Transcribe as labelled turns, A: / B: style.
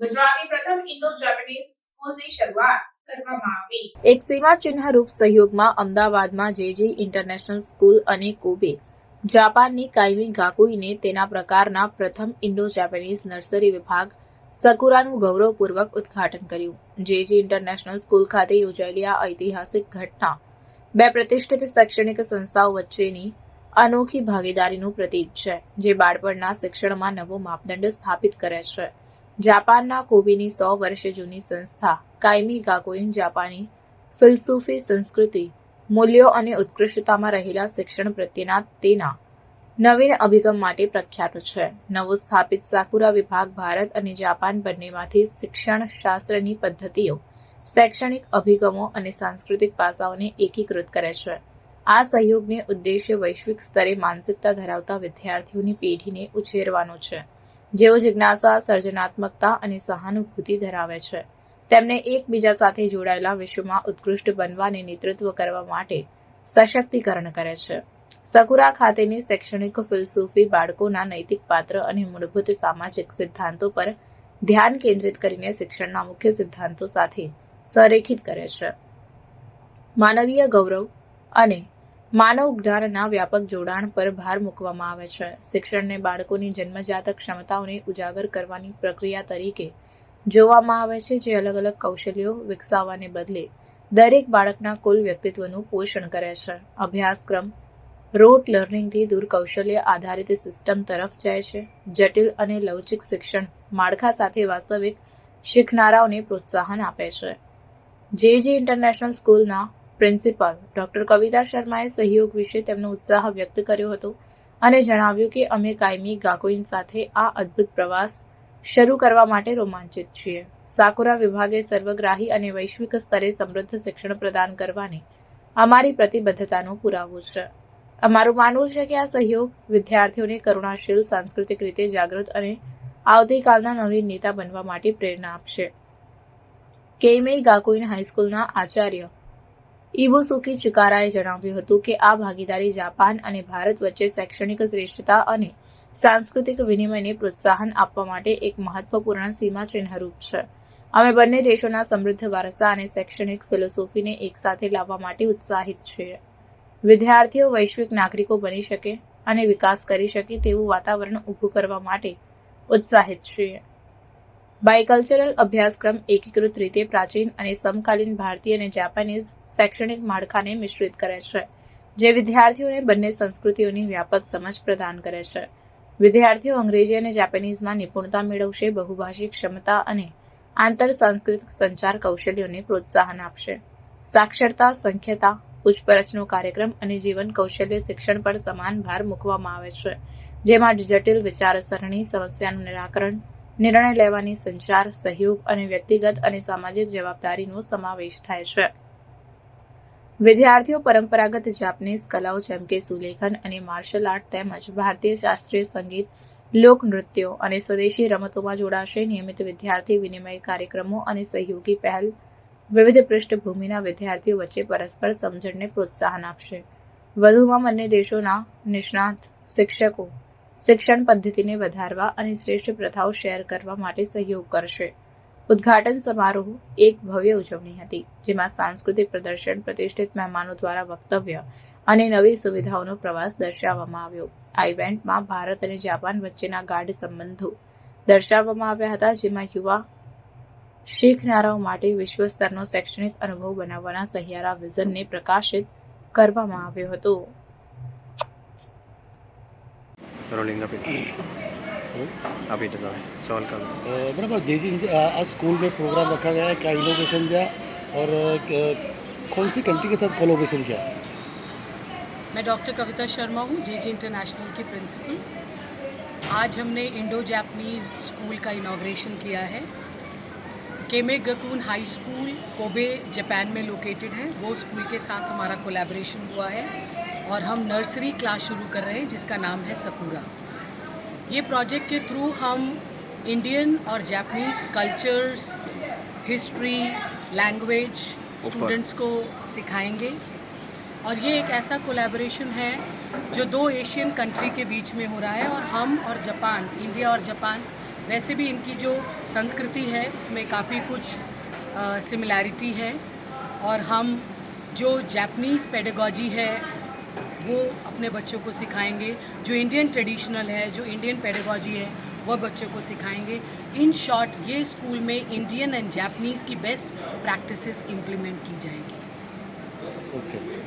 A: ગુજરાતની પ્રથમ Indo Japanese સ્કૂલની શરૂઆત
B: એક સીમા ચિહ્નરૂપ સહયોગમાં અમદાવાદમાં જેજી ઇન્ટરનેશનલ સ્કૂલ અને કોબે જાપાનની કાયમી ગાકુઈને તેના પ્રકારના પ્રથમ ઇન્ડો જાપાનીઝ નર્સરી વિભાગ સકુરાનું ગૌરવપૂર્વક ઉદ્ઘાટન કર્યું. જેજી ઇન્ટરનેશનલ સ્કૂલ ખાતે યોજાયેલી આ ઐતિહાસિક ઘટના બે પ્રતિષ્ઠિત શૈક્ષણિક સંસ્થાઓ વચ્ચેની અનોખી ભાગીદારીનું પ્રતીક છે, જે બાળપણના શિક્ષણમાં નવો માપદંડ સ્થાપિત કરે છે. જાપાનના કોબીની સો વર્ષ જૂની સંસ્થા કાયમી ગાકોઇન જાપાની ફિલસૂફી સંસ્કૃતિ, મૂલ્યો અને ઉત્કૃષ્ટતામાં રહેલા શિક્ષણ પ્રત્યેના તેના નવીન અભિગમ માટે પ્રખ્યાત છે. નવો સ્થાપિત સાકુરા વિભાગ ભારત અને જાપાન બંનેમાંથી શિક્ષણ શાસ્ત્રની પદ્ધતિઓ, શૈક્ષણિક અભિગમો અને સાંસ્કૃતિક પાસાઓને એકીકૃત કરે છે. આ સહયોગને ઉદ્દેશ્ય વૈશ્વિક સ્તરે માનસિકતા ધરાવતા વિદ્યાર્થીઓની પેઢીને ઉછેરવાનો છે. જેઓ જિજ્ઞાસા, સર્જનાત્મકતા અને સહાનુભૂતિ ધરાવે છે. તેમને એકબીજા સાથે જોડાયેલા વિશ્વમાં ઉત્કૃષ્ટ બનવાને નેતૃત્વ કરવા માટે સશક્તિકરણ કરે છે. સકુરા ખાતેની શૈક્ષણિક ફિલસૂફી બાળકોના નૈતિક પાત્ર અને મૂળભૂત સામાજિક સિદ્ધાંતો પર ધ્યાન કેન્દ્રિત કરીને શિક્ષણના મુખ્ય સિદ્ધાંતો સાથે સંરેખિત કરે છે. માનવીય ગૌરવ અને માનવ જ્ઞાનના વ્યાપક જોડાણ પર ભાર મૂકવામાં આવે છે. શિક્ષણને બાળકોની જન્મજાત ક્ષમતાઓને ઉજાગર કરવાની પ્રક્રિયા તરીકે જોવામાં આવે છે જે અલગ અલગ કૌશલ્યો વિકસાવવાને બદલે દરેક બાળકના કુલ વ્યક્તિત્વનું પોષણ કરે છે. અભ્યાસક્રમ રોટ લર્નિંગથી દૂર કૌશલ્ય આધારિત સિસ્ટમ તરફ જાય છે. જટિલ અને લવચિક શિક્ષણ માળખા સાથે વાસ્તવિક શીખનારાઓને પ્રોત્સાહન આપે છે. જે જે ઇન્ટરનેશનલ સ્કૂલના પ્રિન્સિપાલ ડોક્ટર કવિતા શર્માએ સહયોગ વિશે તેમનો ઉત્સાહ વ્યક્ત કર્યો હતો અને જણાવ્યું કે અમે કાયમી ગાકોઇન સાથે આ અદ્ભુત પ્રવાસ શરૂ કરવા માટે રોમાંચિત છીએ. સાકુરા વિભાગે સર્વગ્રાહી અને વૈશ્વિક સ્તરે સમૃદ્ધ શિક્ષણ પ્રદાન કરવાની અમારી પ્રતિબદ્ધતાનો પુરાવો છે. અમારું માનવું છે કે આ સહયોગ વિદ્યાર્થીઓને કરુણાશીલ, સાંસ્કૃતિક રીતે જાગૃત અને આવતીકાલના નવીન નેતા બનવા માટે પ્રેરણા આપશે. કેમે ગાકોઇન હાઈસ્કૂલના આચાર્ય ઇબુસુકી ચિકારાએ જણાવ્યું હતું કે આ ભાગીદારી જાપાન અને ભારત વચ્ચે શૈક્ષણિક શ્રેષ્ઠતા અને સાંસ્કૃતિક વિનિમયને પ્રોત્સાહન આપવા માટે એક મહત્વપૂર્ણ સીમાચિહ્નરૂપ છે. અમે બંને દેશોના સમૃદ્ધ વારસા અને શૈક્ષણિક ફિલોસોફીને એકસાથે લાવવા માટે ઉત્સાહિત છીએ. વિદ્યાર્થીઓ વૈશ્વિક નાગરિકો બની શકે અને વિકાસ કરી શકે તેવું વાતાવરણ ઊભું કરવા માટે ઉત્સાહિત છીએ. બાયકલ્ચરલ અભ્યાસક્રમ એકીકૃત રીતે પ્રાચીન અને સમકાલીન ભારતીય અને જાપાનીઝ શૈક્ષણિક માળખાને મિશ્રિત કરે છે, જે વિદ્યાર્થીઓને બંને સંસ્કૃતિઓની વ્યાપક સમજ પ્રદાન કરે છે. વિદ્યાર્થીઓ અંગ્રેજી અને જાપાનીઝમાં નિપુણતા મેળવશે, બહુભાષિક ક્ષમતા અને આંતર સાંસ્કૃતિક સંચાર કૌશલ્યોને પ્રોત્સાહન આપશે. સાક્ષરતા, સંખ્યતા, પૂછપરછનો કાર્યક્રમ અને જીવન કૌશલ્ય શિક્ષણ પર સમાન ભાર મૂકવામાં આવે છે, જેમાં જટિલ વિચારસરણી, સમસ્યાનું નિરાકરણ નિર્ણય લેવાની સંચાર, સહયોગ અને વ્યક્તિગત અને સામાજિક જવાબદારીનો સમાવેશ થાય છે. વિદ્યાર્થીઓ પરંપરાગત જાપનીઝ કલાઓ જેમ કે સુલેખન અને માર્શલ આર્ટ તેમજ ભારતીય શાસ્ત્રીય સંગીત, લોક નૃત્યો અને સ્વદેશી રમતોમાં જોડાશે. નિયમિત વિદ્યાર્થી વિનિમય કાર્યક્રમો અને સહયોગી પહેલ વિવિધ પૃષ્ઠભૂમિના વિદ્યાર્થીઓ વચ્ચે પરસ્પર સમજણને પ્રોત્સાહન આપશે. વધુમાં બંને દેશોના નિષ્ણાત શિક્ષકો શિક્ષણ પદ્ધતિને વધારવા અને શ્રેષ્ઠ પ્રથાઓ શેર કરવા માટે સહયોગ કરશે. ઉદ્ઘાટન સમારોહ એક ભવ્ય ઉજવણી હતી, જેમાં સાંસ્કૃતિક પ્રદર્શન પ્રતિષ્ઠિત મહેમાનો દ્વારા વક્તવ્ય અને નવી સુવિધાઓનો પ્રવાસ દર્શાવવામાં આવ્યો. આ ઇવેન્ટમાં ભારત અને જાપાન વચ્ચેના ગાઢ સંબંધો દર્શાવવામાં આવ્યા હતા, જેમાં યુવા શીખનારાઓ માટે વિશ્વ સ્તરનો શૈક્ષણિક અનુભવ બનાવવાના સહિયારા વિઝનને પ્રકાશિત કરવામાં આવ્યો હતો.
C: रोलिंग अभी अभी तो सवाल कर
D: मैडम अब जे जी आज स्कूल में प्रोग्राम रखा गया है क्या इनोवेशन किया? और कौन सी कंट्री के साथ कोलोब्रेशन किया?
E: मैं डॉक्टर कविता शर्मा हूँ जे जे इंटरनेशनल की प्रिंसिपल। आज हमने इंडो जापनीज़ स्कूल का इनाग्रेशन किया है। Kemei Gakuen high school Kobe Japan में लोकेटेड है। वो स्कूल के साथ हमारा कोलैबोरेशन हुआ है। और हम नर्सरी क्लास शुरू कर रहे हैं जिसका नाम है सकूरा ये प्रोजेक्ट के थ्रू हम इंडियन और Japanese cultures history language students को सिखाएँगे। और ये एक ऐसा कोलैबोरेशन है जो दो एशियन कंट्री के बीच में हो रहा है और हम और जापान इंडिया और जापान वैसे भी इनकी जो संस्कृति है उसमें काफ़ी कुछ सिमिलैरिटी है। और हम जो जापनीज़ पेडागॉजी है वो अपने बच्चों को सिखाएँगे। जो इंडियन ट्रेडिशनल है, जो इंडियन पेडागॉजी है, वह बच्चों को सिखाएँगे। इन शॉर्ट ये स्कूल में इंडियन एंड जापनीज़ की बेस्ट प्रैक्टिसेस इम्प्लीमेंट की जाएँगी।
D: ओके